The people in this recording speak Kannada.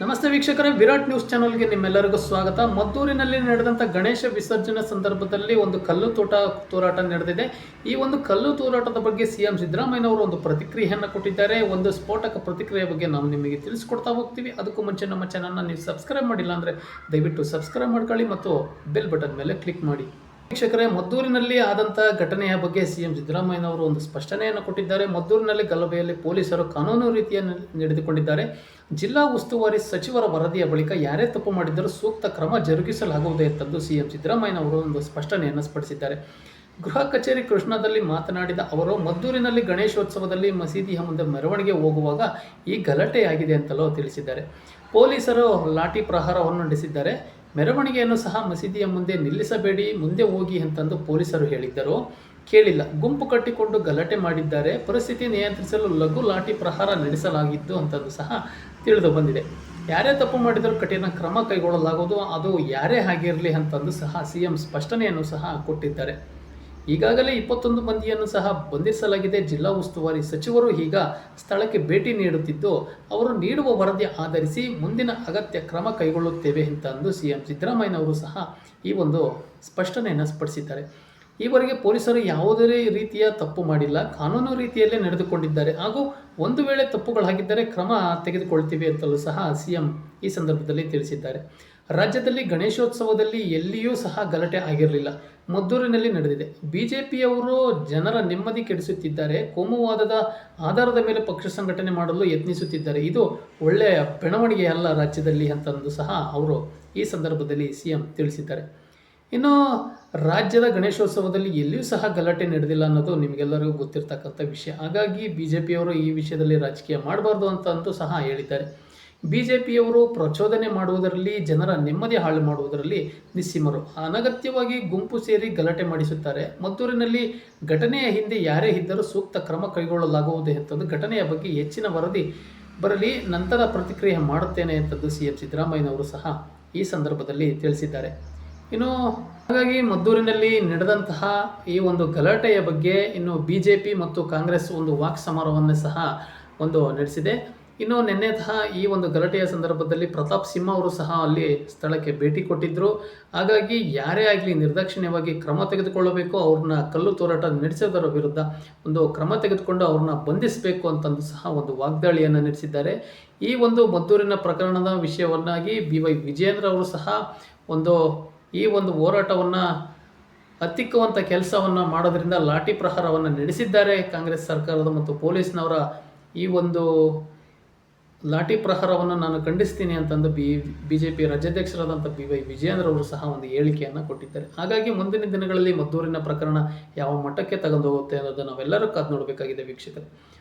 ನಮಸ್ತೆ ವೀಕ್ಷಕರೇ, ವಿರಾಟ್ ನ್ಯೂಸ್ ಚಾನಲ್ಗೆ ನಿಮ್ಮೆಲ್ಲರಿಗೂ ಸ್ವಾಗತ. ಮದ್ದೂರಿನಲ್ಲಿ ನಡೆದಂಥ ಗಣೇಶ ವಿಸರ್ಜನೆ ಸಂದರ್ಭದಲ್ಲಿ ಒಂದು ಕಲ್ಲು ತೋಟ ತೋರಾಟ ನಡೆದಿದೆ. ಈ ಒಂದು ಕಲ್ಲು ತೋರಾಟದ ಬಗ್ಗೆ ಸಿ ಎಂ ಸಿದ್ದರಾಮಯ್ಯನವರು ಒಂದು ಪ್ರತಿಕ್ರಿಯೆಯನ್ನು ಕೊಟ್ಟಿದ್ದಾರೆ. ಒಂದು ಸ್ಫೋಟಕ ಪ್ರತಿಕ್ರಿಯೆ ಬಗ್ಗೆ ನಾವು ನಿಮಗೆ ತಿಳಿಸ್ಕೊಡ್ತಾ ಹೋಗ್ತೀವಿ. ಅದಕ್ಕೂ ಮುಂಚೆ ನಮ್ಮ ಚಾನಲ್ನ ನೀವು ಸಬ್ಸ್ಕ್ರೈಬ್ ಮಾಡಿಲ್ಲ ಅಂದರೆ ದಯವಿಟ್ಟು ಸಬ್ಸ್ಕ್ರೈಬ್ ಮಾಡ್ಕೊಳ್ಳಿ ಮತ್ತು ಬೆಲ್ ಬಟನ್ ಮೇಲೆ ಕ್ಲಿಕ್ ಮಾಡಿ. ವೀಕ್ಷಕರೇ, ಮದ್ದೂರಿನಲ್ಲಿ ಆದಂಥ ಘಟನೆಯ ಬಗ್ಗೆ ಸಿಎಂ ಸಿದ್ದರಾಮಯ್ಯನವರು ಒಂದು ಸ್ಪಷ್ಟನೆಯನ್ನು ಕೊಟ್ಟಿದ್ದಾರೆ. ಮದ್ದೂರಿನಲ್ಲಿ ಗಲಭೆಯಲ್ಲಿ ಪೊಲೀಸರು ಕಾನೂನು ರೀತಿಯನ್ನು ನಡೆದುಕೊಂಡಿದ್ದಾರೆ. ಜಿಲ್ಲಾ ಉಸ್ತುವಾರಿ ಸಚಿವರ ವರದಿಯ ಬಳಿಕ ಯಾರೇ ತಪ್ಪು ಮಾಡಿದ್ದರೂ ಸೂಕ್ತ ಕ್ರಮ ಜರುಗಿಸಲಾಗುವುದೇ ಎಂದು ಸಿಎಂ ಸಿದ್ದರಾಮಯ್ಯನವರು ಒಂದು ಸ್ಪಷ್ಟನೆಯನ್ನು ಸ್ಪಡಿಸಿದ್ದಾರೆ ಗೃಹ ಕಚೇರಿ ಕೃಷ್ಣದಲ್ಲಿ ಮಾತನಾಡಿದ ಅವರು, ಮದ್ದೂರಿನಲ್ಲಿ ಗಣೇಶೋತ್ಸವದಲ್ಲಿ ಮಸೀದಿಯ ಮುಂದೆ ಮೆರವಣಿಗೆ ಹೋಗುವಾಗ ಈ ಗಲಾಟೆಯಾಗಿದೆ ಅಂತಲೂ ತಿಳಿಸಿದ್ದಾರೆ. ಪೊಲೀಸರು ಲಾಠಿ ಪ್ರಹಾರವನ್ನು ನಡೆಸಿದ್ದಾರೆ. ಮೆರವಣಿಗೆಯನ್ನು ಸಹ ಮಸೀದಿಯ ಮುಂದೆ ನಿಲ್ಲಿಸಬೇಡಿ, ಮುಂದೆ ಹೋಗಿ ಅಂತಂದು ಪೊಲೀಸರು ಹೇಳಿದ್ದರು. ಕೇಳಿಲ್ಲ. ಗುಂಪು ಕಟ್ಟಿಕೊಂಡು ಗಲಾಟೆ ಮಾಡಿದ್ದಾರೆ. ಪರಿಸ್ಥಿತಿ ನಿಯಂತ್ರಿಸಲು ಲಘು ಲಾಠಿ ಪ್ರಹಾರ ನಡೆಸಲಾಗಿತ್ತು ಅಂತಂದು ಸಹ ತಿಳಿದು ಬಂದಿದೆ. ಯಾರೇ ತಪ್ಪು ಮಾಡಿದರೂ ಕಠಿಣ ಕ್ರಮ ಕೈಗೊಳ್ಳಲಾಗುವುದು. ಅದು ಯಾರೇ ಆಗಿರಲಿ ಅಂತಂದು ಸಹ ಸಿ ಎಂ ಸ್ಪಷ್ಟನೆಯನ್ನು ಸಹ ಕೊಟ್ಟಿದ್ದಾರೆ. ಈಗಾಗಲೇ ಇಪ್ಪತ್ತೊಂದು ಮಂದಿಯನ್ನು ಸಹ ಬಂಧಿಸಲಾಗಿದೆ. ಜಿಲ್ಲಾ ಉಸ್ತುವಾರಿ ಸಚಿವರು ಈಗ ಸ್ಥಳಕ್ಕೆ ಭೇಟಿ ನೀಡುತ್ತಿದ್ದು, ಅವರು ನೀಡುವ ವರದಿ ಆಧರಿಸಿ ಮುಂದಿನ ಅಗತ್ಯ ಕ್ರಮ ಕೈಗೊಳ್ಳುತ್ತೇವೆ ಅಂತಂದು ಸಿ ಎಂ ಸಿದ್ದರಾಮಯ್ಯನವರು ಸಹ ಈ ಒಂದು ಸ್ಪಷ್ಟನೆಯನ್ನು ಸ್ಪಡಿಸಿದ್ದಾರೆ. ಈವರೆಗೆ ಪೊಲೀಸರು ಯಾವುದೇ ರೀತಿಯ ತಪ್ಪು ಮಾಡಿಲ್ಲ. ಕಾನೂನು ರೀತಿಯಲ್ಲೇ ನಡೆದುಕೊಂಡಿದ್ದಾರೆ. ಹಾಗೂ ಒಂದು ವೇಳೆ ತಪ್ಪುಗಳಾಗಿದ್ದರೆ ಕ್ರಮ ತೆಗೆದುಕೊಳ್ತೀವಿ ಅಂತಲೂ ಸಹ ಸಿ ಎಂ ಈ ಸಂದರ್ಭದಲ್ಲಿ ತಿಳಿಸಿದ್ದಾರೆ. ರಾಜ್ಯದಲ್ಲಿ ಗಣೇಶೋತ್ಸವದಲ್ಲಿ ಎಲ್ಲಿಯೂ ಸಹ ಗಲಾಟೆ ಆಗಿರಲಿಲ್ಲ. ಮದ್ದೂರಿನಲ್ಲಿ ನಡೆದಿದೆ. ಬಿಜೆಪಿಯವರು ಜನರ ನೆಮ್ಮದಿ ಕೆಡಿಸುತ್ತಿದ್ದಾರೆ. ಕೋಮುವಾದದ ಆಧಾರದ ಮೇಲೆ ಪಕ್ಷ ಸಂಘಟನೆ ಮಾಡಲು ಯತ್ನಿಸುತ್ತಿದ್ದಾರೆ. ಇದು ಒಳ್ಳೆಯ ಬೆಳವಣಿಗೆ ಅಲ್ಲ ರಾಜ್ಯದಲ್ಲಿ ಅಂತಂದು ಸಹ ಅವರು ಈ ಸಂದರ್ಭದಲ್ಲಿ ಸಿ ಎಂ ತಿಳಿಸಿದ್ದಾರೆ. ಇನ್ನು ರಾಜ್ಯದ ಗಣೇಶೋತ್ಸವದಲ್ಲಿ ಎಲ್ಲಿಯೂ ಸಹ ಗಲಾಟೆ ನಡೆದಿಲ್ಲ ಅನ್ನೋದು ನಿಮಗೆಲ್ಲರಿಗೂ ಗೊತ್ತಿರ್ತಕ್ಕಂಥ ವಿಷಯ. ಹಾಗಾಗಿ ಬಿ ಜೆ ಪಿಯವರು ಈ ವಿಷಯದಲ್ಲಿ ರಾಜಕೀಯ ಮಾಡಬಾರ್ದು ಅಂತ ಅಂತೂ ಸಹ ಹೇಳಿದ್ದಾರೆ. ಬಿ ಜೆ ಪಿಯವರು ಪ್ರಚೋದನೆ ಮಾಡುವುದರಲ್ಲಿ, ಜನರ ನೆಮ್ಮದಿ ಹಾಳು ಮಾಡುವುದರಲ್ಲಿ ನಿಸ್ಸೀಮರು. ಅನಗತ್ಯವಾಗಿ ಗುಂಪು ಸೇರಿ ಗಲಾಟೆ ಮಾಡಿಸುತ್ತಾರೆ. ಮದ್ದೂರಿನಲ್ಲಿ ಘಟನೆಯ ಹಿಂದೆ ಯಾರೇ ಇದ್ದರೂ ಸೂಕ್ತ ಕ್ರಮ ಕೈಗೊಳ್ಳಲಾಗುವುದು ಎಂತಂದು ಘಟನೆಯ ಬಗ್ಗೆ ಹೆಚ್ಚಿನ ವರದಿ ಬರಲಿ, ನಂತರ ಪ್ರತಿಕ್ರಿಯೆ ಮಾಡುತ್ತೇನೆ ಎಂತದ್ದು ಸಿ ಎಂ ಸಿದ್ದರಾಮಯ್ಯನವರು ಸಹ ಈ ಸಂದರ್ಭದಲ್ಲಿ ತಿಳಿಸಿದ್ದಾರೆ. ಇನ್ನು ಹಾಗಾಗಿ ಮದ್ದೂರಿನಲ್ಲಿ ನಡೆದಂತಹ ಈ ಒಂದು ಗಲಾಟೆಯ ಬಗ್ಗೆ ಇನ್ನು ಬಿ ಜೆ ಪಿ ಮತ್ತು ಕಾಂಗ್ರೆಸ್ ಒಂದು ವಾಕ್ ಸಮರವನ್ನು ಸಹ ಒಂದು ನಡೆಸಿದೆ. ಇನ್ನು ನಿನ್ನೆ ಸಹ ಈ ಒಂದು ಗಲಾಟೆಯ ಸಂದರ್ಭದಲ್ಲಿ ಪ್ರತಾಪ್ ಸಿಂಹ ಅವರು ಸಹ ಅಲ್ಲಿ ಸ್ಥಳಕ್ಕೆ ಭೇಟಿ ಕೊಟ್ಟಿದ್ದರು ಹಾಗಾಗಿ ಯಾರೇ ಆಗಲಿ ನಿರ್ದಾಕ್ಷಿಣ್ಯವಾಗಿ ಕ್ರಮ ತೆಗೆದುಕೊಳ್ಳಬೇಕು, ಅವ್ರನ್ನ ಕಲ್ಲು ತೋರಾಟ ನಡೆಸೋದರ ವಿರುದ್ಧ ಒಂದು ಕ್ರಮ ತೆಗೆದುಕೊಂಡು ಅವ್ರನ್ನ ಬಂಧಿಸಬೇಕು ಅಂತಂದು ಸಹ ಒಂದು ವಾಗ್ದಾಳಿಯನ್ನು ನಡೆಸಿದ್ದಾರೆ. ಈ ಒಂದು ಮದ್ದೂರಿನ ಪ್ರಕರಣದ ವಿಷಯವನ್ನಾಗಿ ಬಿ ವೈ ವಿಜೇಂದ್ರ ಅವರು ಸಹ ಒಂದು ಈ ಒಂದು ಹೋರಾಟವನ್ನು ಹತ್ತಿಕ್ಕುವಂಥ ಕೆಲಸವನ್ನು ಮಾಡೋದ್ರಿಂದ ಲಾಠಿ ಪ್ರಹಾರವನ್ನು ನಡೆಸಿದ್ದಾರೆ ಕಾಂಗ್ರೆಸ್ ಸರ್ಕಾರದ ಮತ್ತು ಪೊಲೀಸ್ನವರ ಈ ಒಂದು ಲಾಠಿ ಪ್ರಹಾರವನ್ನು ನಾನು ಖಂಡಿಸ್ತೀನಿ ಅಂತಂದು ಬಿ ಬಿ ಜೆ ಪಿ ರಾಜ್ಯಾಧ್ಯಕ್ಷರಾದಂಥ ಬಿ ವೈ ವಿಜಯೇಂದ್ರ ಅವರು ಸಹ ಒಂದು ಹೇಳಿಕೆಯನ್ನು ಕೊಟ್ಟಿದ್ದಾರೆ. ಹಾಗಾಗಿ ಮುಂದಿನ ದಿನಗಳಲ್ಲಿ ಮದ್ದೂರಿನ ಪ್ರಕರಣ ಯಾವ ಮಟ್ಟಕ್ಕೆ ತಗೊಂಡು ಹೋಗುತ್ತೆ ಅನ್ನೋದು ನಾವೆಲ್ಲರೂ ಕಾದು ನೋಡಬೇಕಾಗಿದೆ ವೀಕ್ಷಕರು.